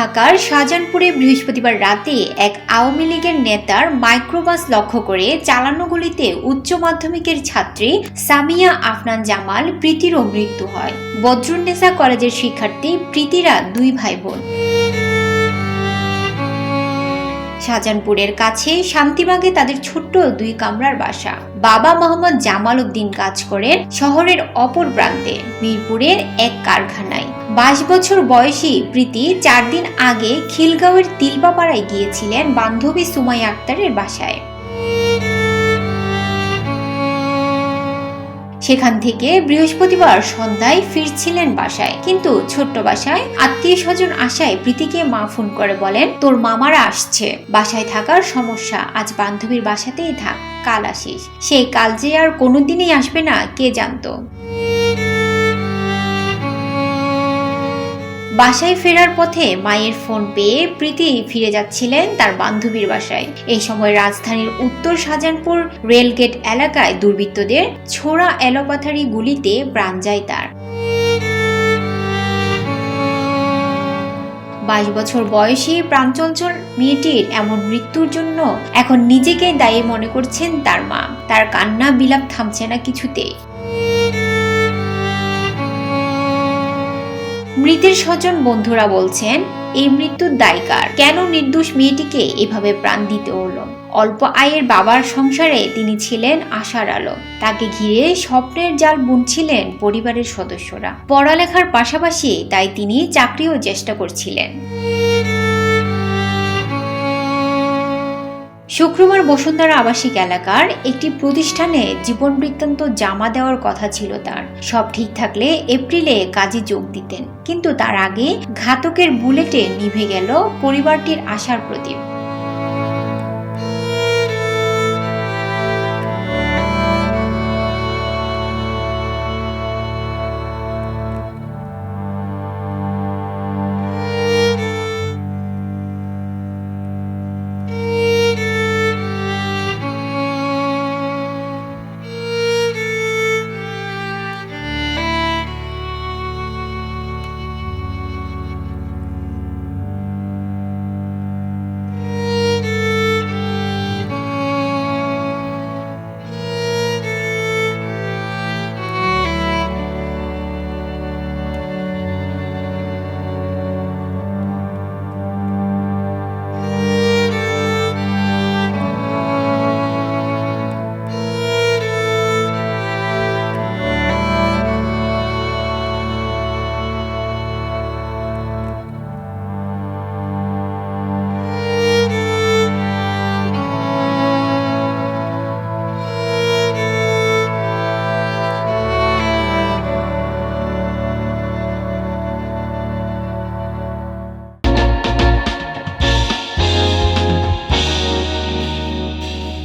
ঢাকার শাহজাহানপুরে বৃহস্পতিবার রাতে এক আওয়ামী লীগের নেতার মাইক্রোবাস লক্ষ্য করে চালানো গুলিতে উচ্চ মাধ্যমিকের ছাত্রী সামিয়া আফনান জামাল প্রীতিরও মৃত্যু হয়। বদরুন্নেসা কলেজের শিক্ষার্থী প্রীতিরা দুই ভাই বোন শাহজাহানপুরের কাছে শান্তিবাগে তাদের ছোট্ট দুই কামরার বাসা। বাবা মোহাম্মদ জামাল উদ্দিন কাজ করেন শহরের অপর প্রান্তে, মিরপুরের এক কারখানায়। বাইশ বছর বয়সী প্রীতি চার দিন আগে খিলগাঁওয়ের তিলপাপাড়ায় গিয়েছিলেন বান্ধবী সুমাই আক্তারের বাসায়। সেখান থেকে বৃহস্পতিবার সন্ধ্যায় ফিরছিলেন বাসায়। কিন্তু ছোট্ট বাসায় আত্মীয় স্বজন আসায় প্রীতিকে মা ফোন করে বলেন, তোর মামারা আসছে। বাসায় থাকার সমস্যা। আজ বান্ধবীর বাসাতেই থাক। কাল আসিস। সেই কাল যে আর কোনোদিনই আসবে না, কে জানতো? বাসায় ফেরার পথে মায়ের ফোন পেয়ে প্রীতি ফিরে যাচ্ছিলেন তার বান্ধবীর বাসায়। এই সময় রাজধানীর উত্তর শাহজাহানপুর রেলগেট এলাকায় দুর্বৃত্তদের ছোড়া এলোপাথারি গুলিতে প্রাণ যায় তার। বাইশ বছর বয়সী প্রাণচঞ্চল মেয়েটির এমন মৃত্যুর জন্য এখন নিজেকে দায়ী মনে করছেন তার মা। তার কান্না বিলাপ থামছে না কিছুতেই। মৃতের স্বজন বন্ধুরা বলছেন, এই মৃত্যুর দায়কার। কেন নির্দোষ মেয়েটিকে এভাবে প্রাণ দিতে হলো? অল্প আয়ের বাবার সংসারে তিনি ছিলেন আশার আলো। তাকে ঘিরে স্বপ্নের জাল বুনছিলেন পরিবারের সদস্যরা। পড়ালেখার পাশাপাশি তাই তিনি চাকরিও চেষ্টা করছিলেন। শুক্রবার বসুন্ধরা আবাসিক এলাকার একটি প্রতিষ্ঠানে জীবন বৃত্তান্ত জামা দেওয়ার কথা ছিল তার। সব ঠিক থাকলে এপ্রিলে কাজে যোগ দিতেন। কিন্তু তার আগে ঘাতকের বুলেটে নিভে গেল পরিবারটির আশার প্রদীপ।